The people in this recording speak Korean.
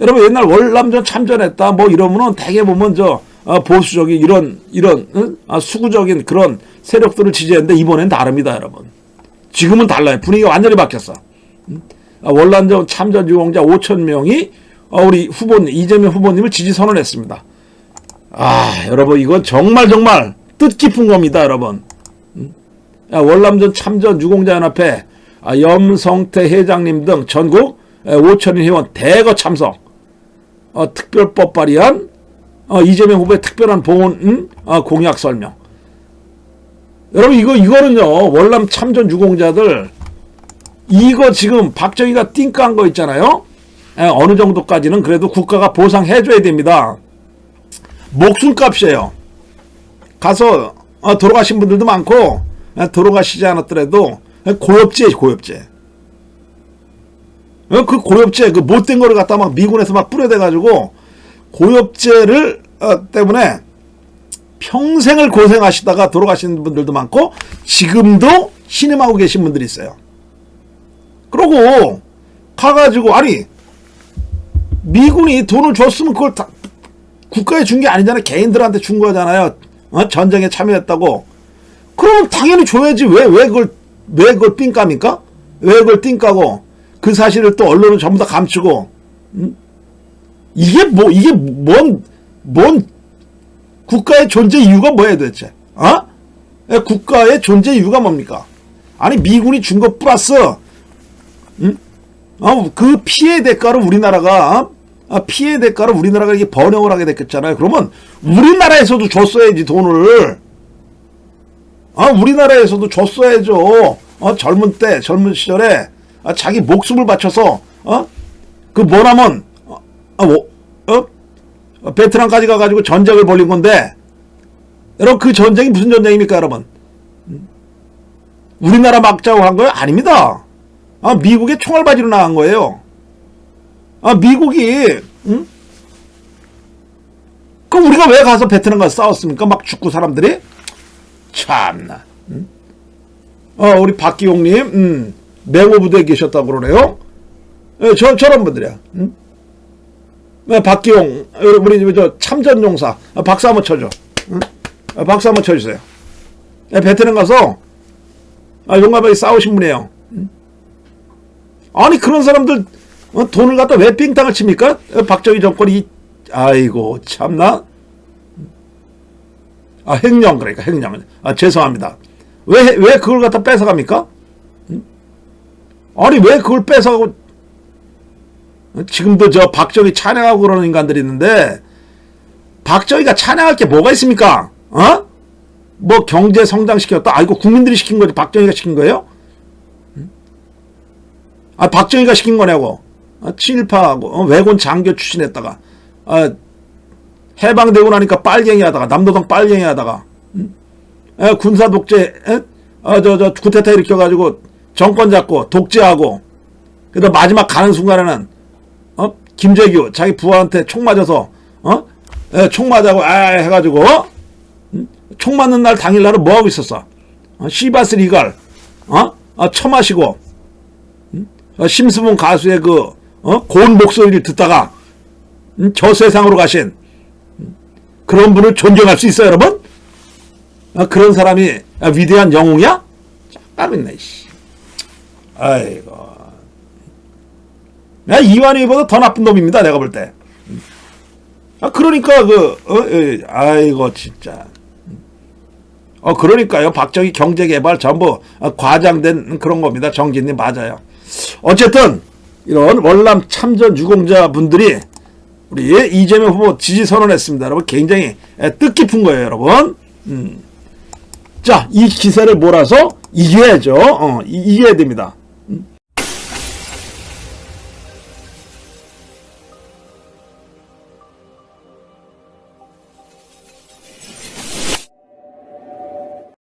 여러분 옛날 월남전 참전했다 뭐 이러면은 대개 보면 저 어, 보수적인 이런 이런 응? 아, 수구적인 그런 세력들을 지지했는데 이번엔 다릅니다, 여러분. 지금은 달라요. 분위기가 완전히 바뀌었어. 응? 아, 월남전 참전 유공자 5천 명이 어, 우리 후보님 이재명 후보님을 지지 선언했습니다. 아, 여러분 이건 정말 정말 뜻깊은 겁니다, 여러분. 응? 아, 월남전 참전 유공자 연합회 아, 염성태 회장님 등 전국 5천인 회원 대거 참석. 어, 특별법 발의안 어, 이재명 후보의 특별한 보훈 음? 어, 공약 설명. 여러분 이거 이거는요 월남 참전 유공자들 이거 지금 박정희가 띵까한 거 있잖아요. 에, 어느 정도까지는 그래도 국가가 보상해줘야 됩니다. 목숨값이에요. 가서 어, 돌아가신 분들도 많고 에, 돌아가시지 않았더라도 에, 고엽제 고엽제. 어, 그 고엽제 그 못된 거를 갖다 막 미군에서 막 뿌려대 가지고 고엽제를 어, 때문에 평생을 고생하시다가 돌아가시는 분들도 많고 지금도 신임하고 계신 분들이 있어요. 그러고 가가지고 아니 미군이 돈을 줬으면 그걸 다 국가에 준 게 아니잖아요. 개인들한테 준 거잖아요. 어? 전쟁에 참여했다고. 그러면 당연히 줘야지. 왜, 왜 그걸, 왜 그걸 삥까입니까? 왜 그걸 삥까고 그 사실을 또 언론은 전부 다 감추고. 음? 이게 뭐, 이게 뭔, 뭔 국가의 존재 이유가 뭐예요 도대체? 어? 예, 국가의 존재 이유가 뭡니까? 아니 미군이 준 것 플러스 음? 어, 그 피해 대가로 우리나라가 어? 아, 피해 대가로 우리나라가 이게 번영을 하게 됐겠잖아요. 그러면 우리나라에서도 줬어야지 돈을. 아, 우리나라에서도 줬어야죠. 어, 젊은 때, 젊은 시절에 아, 자기 목숨을 바쳐서 어? 그 뭐라면 어, 어, 뭐, 어? 어, 베트남까지 가가지고 전쟁을 벌린 건데, 여러분 그 전쟁이 무슨 전쟁입니까, 여러분? 음? 우리나라 막자고 한 거요? 아닙니다. 아, 미국의 총알바지로 나간 거예요. 아, 미국이, 응? 그럼 우리가 왜 가서 베트남 가서 싸웠습니까? 막 죽고 사람들이? 참나. 응? 어, 우리 박기용님, 음, 맹호 부대에 계셨다고 그러네요. 예, 저, 저런 분들이야. 응? 네, 박기용, 우리 저 참전용사, 아, 박수 한번 쳐줘. 응? 아, 박수 한번 쳐주세요. 네, 베트남 가서 아, 용감하게 싸우신 분이에요. 응? 아니 그런 사람들 어, 돈을 갖다 왜 빙땅을 칩니까? 어, 박정희 정권이 아이고 참나. 아 횡령 그러니까 횡령. 아 죄송합니다. 왜 왜 그걸 갖다 뺏어갑니까? 응? 아니 왜 그걸 뺏어가고 지금도 저 박정희 찬양하고 그러는 인간들이 있는데 박정희가 찬양할 게 뭐가 있습니까? 어? 뭐 경제 성장시켰다. 아 이거 국민들이 시킨 거지 박정희가 시킨 거예요? 아 박정희가 시킨 거냐고. 아, 친일파하고 어, 외곤 장교 출신했다가 아, 해방되고 나니까 빨갱이 하다가 남도당 빨갱이 하다가 음? 에, 군사 독재 아, 저, 저, 쿠데타 일으켜가지고 정권 잡고 독재하고 그다음 마지막 가는 순간에는 어? 김재규 자기 부하한테 총 맞아서 어? 에, 총 맞아고 아 해가지고 음? 총 맞는 날 당일 날은 뭐 하고 있었어? 어? 시바스 리갈 어? 어 처마시고 음? 어, 심수봉 가수의 그 어? 고운 목소리를 듣다가 음? 저 세상으로 가신 음? 그런 분을 존경할 수 있어요, 여러분? 아, 그런 사람이 아, 위대한 영웅이야? 땀 있네, 씨. 아이고. 야, 이완희보다 더 나쁜 놈입니다, 내가 볼 때. 아, 그러니까, 그, 어, 에, 아이고, 진짜. 어, 그러니까요. 박정희 경제개발 전부 어, 과장된 그런 겁니다. 정진님, 맞아요. 어쨌든, 이런 월남 참전 유공자 분들이 우리 이재명 후보 지지 선언했습니다. 여러분, 굉장히 에, 뜻깊은 거예요, 여러분. 음. 자, 이 기세를 몰아서 이겨야죠. 어, 이- 이겨야 됩니다.